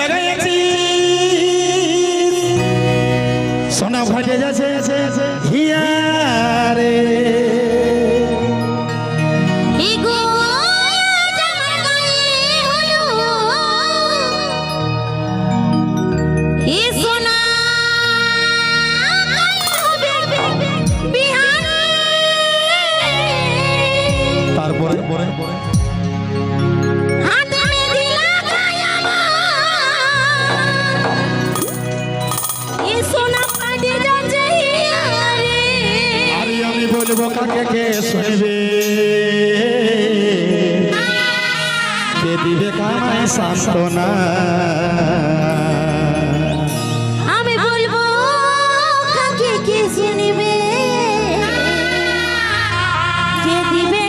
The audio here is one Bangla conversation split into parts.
লাগাইছি সোনা ভাজে যাচ্ছে। সান্ত্বনা আমি বলব কাকে কে চিনবে? কে দিবে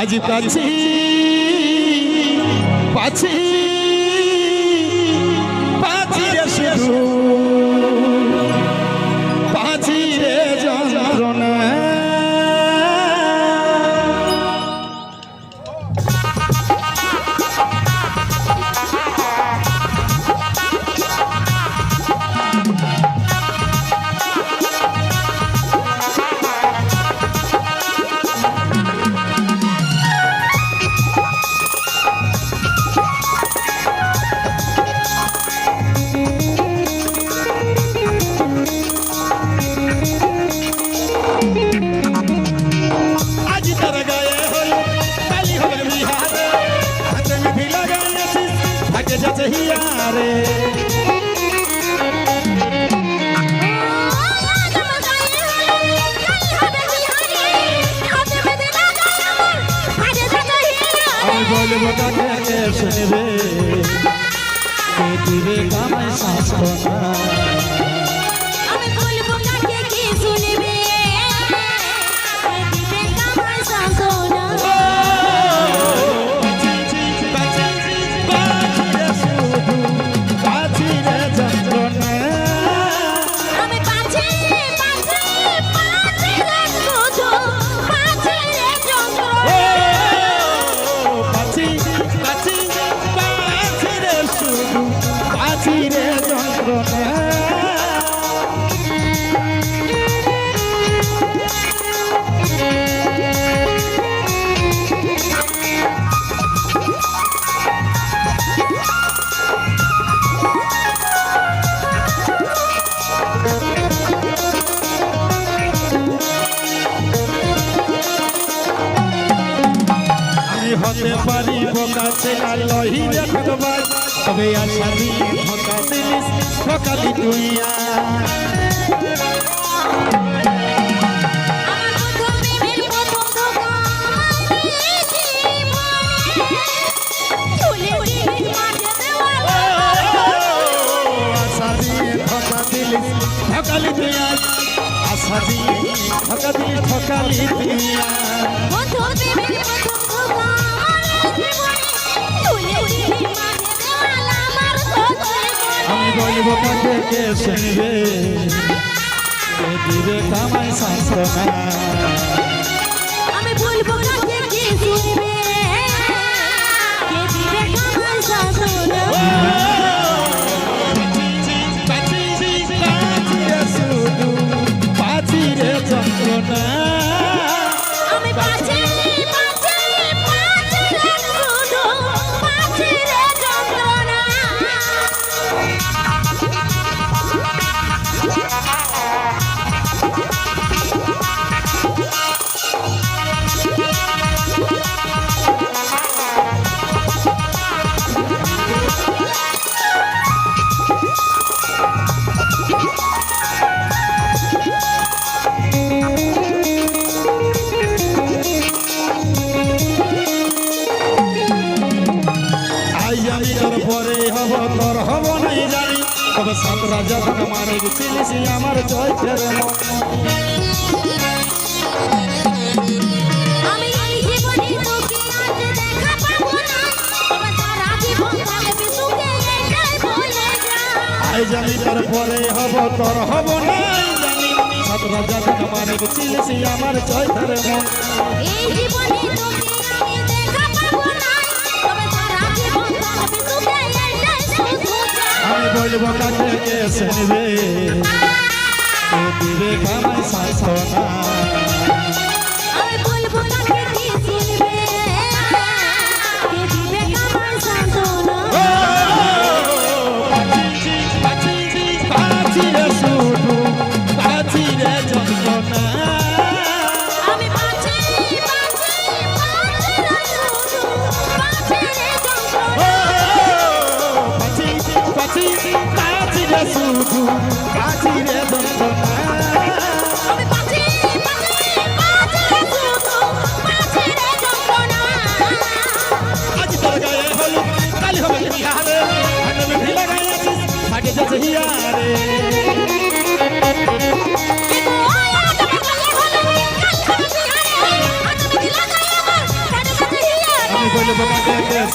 আজি কাছি যাচ্ছে হিয়া রে বলব তাকে শুনবে? কামায় শাসনা হতে পারিব কাছে আল্লাহি দেখবার তবে আশা দিই ভোকা দিলিস ভোকা দি ঠকালি দিয়া আশা দিয়ে ঠকালি ঠকালি দিয়া আমাকে কে শুনবে আমি বলব না। আমার গুছিলিসি আমার চৈতের জানি তার পরে হব তোর হব না জানি। সাত রাজা আমার গুছিলিসি আমার চৈতের মন এই জীবনে হইল কাকে শাসনা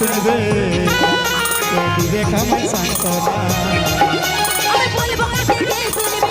শুনবে দিবে। কামাই সান্তনা? আমি বলব না